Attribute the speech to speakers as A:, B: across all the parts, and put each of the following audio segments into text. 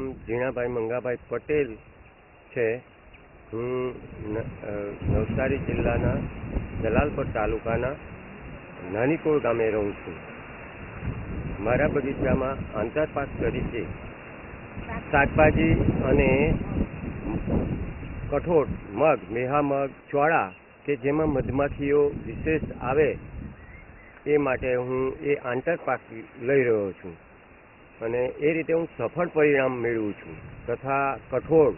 A: નામ ઝીણાભાઈ મંગાભાઈ પટેલ છે. હું નવસારી જિલ્લાના જલાલપર તાલુકાના નાનીકોળ ગામે રહું છું. મારા બગીચામાં આંતરપાક તરીકે શાકભાજી અને કઠોળ, મગ, મેહા મગ ચોળા કે જેમાં મધમાખીઓ વિશેષ આવે એ માટે હું એ આંતરપાક લઈ રહ્યો છું. અને એ રીતે હું સફળ પરિણામ મેળવું છું તથા કઠોળ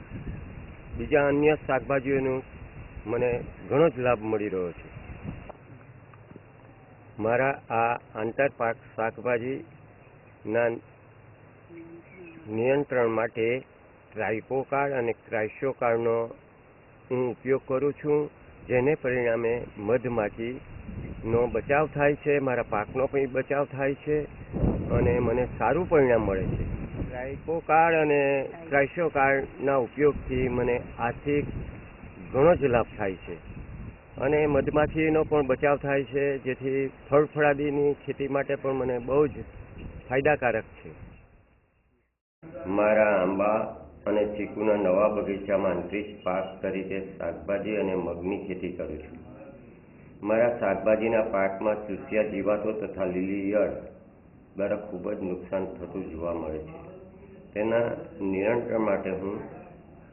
A: બીજા અન્ય શાકભાજીઓનું મને ઘણો જ લાભ મળી રહ્યો છે. મારા આ આંતરપાક શાકભાજીના નિયંત્રણ માટે ટ્રાઇકોકાર્ડ અને ક્રાઇસોકાર્ડનો હું ઉપયોગ કરું છું, જેને પરિણામે મધમાખીનો બચાવ થાય છે, મારા પાકનો પણ બચાવ થાય છે અને મને સારું પરિણામ મળે છે. ટ્રાઇકોકાર્ડ અને ક્રાઇસોકાર્ડના ઉપયોગથી મને આર્થિક ઘણો જ લાભ થાય છે. અને મધમાખીનો પણ બચાવ થાય છે, જેથી ફળફળાદીની ખેતી માટે પણ મને બહુ જ ફાયદાકારક છે. મારા આંબા અને ચીકુના નવા બગીચામાં અંતરીક્ષ પાક તરીકે શાકભાજી અને મગની ખેતી કરું છું. મારા શાકભાજીના પાકમાં ચૂસિયા જીવાતો તથા લીલી ઈયળ દ્વારા ખૂબ જ નુકસાન થતું જોવા મળે છે. તેના નિયંત્રણ માટે હું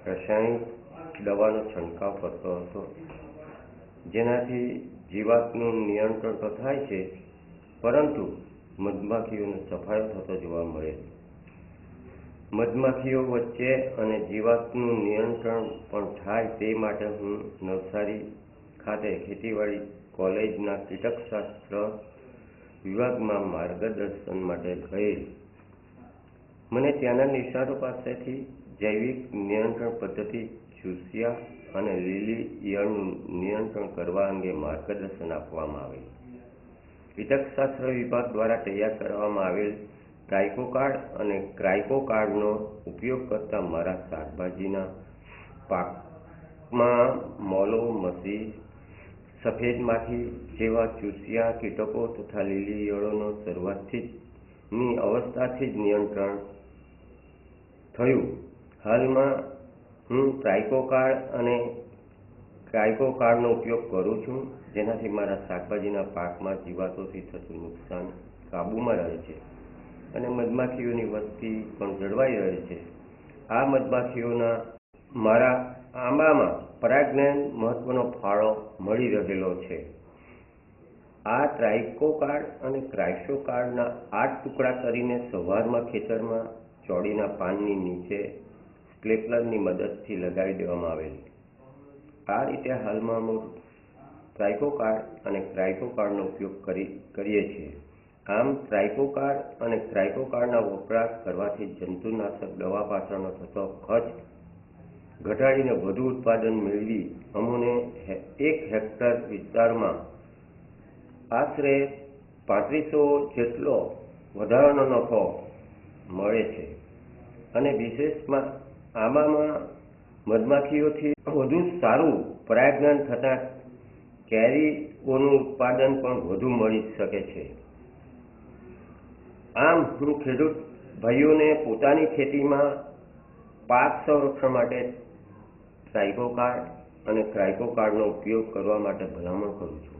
A: રાસાયણિક દવાનો છંટકાવ કરતો હતો. જેનાથી જીવાતનું નિયંત્રણ તો થાય છે, પરંતુ મધમાખીઓનો સફાયો થતો જોવા મળે છે. મધમાખીઓ વચ્ચે અને જીવાતનું નિયંત્રણ પણ થાય તે માટે હું નવસારી ખાતે ખેતીવાડી કોલેજના કીટકશાસ્ત્ર વિભાગમાં માર્ગદર્શન માટે ગયેલ મને ત્યાંના નિષ્ણાતો પાસેથી જૈવિક નિયંત્રણ પદ્ધતિ ચૂસિયા અને લીલી ઈયળનું નિયંત્રણ કરવા અંગે માર્ગદર્શન આપવામાં આવેલ કીટકશાસ્ત્ર વિભાગ દ્વારા તૈયાર કરવામાં આવેલ ટ્રાઇકોકાર્ડ અને ક્રાઇકોકાર્ડનો ઉપયોગ કરતા મારા શાકભાજીના પાકમાં મોલો, મસી સફેદ માખી જેવા ચૂસિયા, કીટકો તથા લીલી ઈયળોનો શરૂઆતથી જ ની અવસ્થાથી જ નિયંત્રણ થયું. હાલમાં હું ટ્રાઇકોકાર્ડ અને ક્રાઇકોકાર્ડનો ઉપયોગ કરું છું, જેનાથી મારા શાકભાજીના પાકમાં જીવાતોથી થતું નુકસાન કાબૂમાં રહે છે અને મધમાખીઓની વસ્તી પણ જળવાઈ રહે છે. આ મધમાખીઓના મારા આંબામાં પરાગનયન મહત્વનો ફાળો મળી રહેલો છે. આ ટ્રાઇકોકાર્ડ અને ક્રાઇસોકાર્ડના આઠ ટુકડા કરીને સવારમાં ખેતરમાં ચોડીના પાનની નીચે સ્પ્લેપલરની મદદથી લગાવી દેવામાં આવેલ. આ રીતે હાલમાં અમુક ટ્રાઇકોકાર્ડ અને ક્રાઇકોકાર્ડનો ઉપયોગ કરી, કરીએ છીએ. આમ ટ્રાઇકોકાર્ડ અને ટ્રાઇકોકાર્ડના વપરાશ કરવાથી જંતુનાશક દવા પાછળનો થતો ખર્ચ ઘટાડીને વધુ ઉત્પાદન મેળવી અમોને એક હેક્ટર વિસ્તારમાં આશરે પાંત્રીસો જેટલો વધારાનો નફો મળે છે. અને વિશેષમાં આંબામાં મધમાખીઓથી વધુ સારું પ્રયાગન થતાં કેરીઓનું ઉત્પાદન પણ વધુ મળી શકે છે. આમ હું ખેડૂત ભાઈઓને પોતાની ખેતીમાં પાક સંરક્ષણ માટે ટ્રાઇકોકાર્ડ અને ક્રાઇકોકાર્ડનો ઉપયોગ કરવા માટે ભલામણ કરું છું.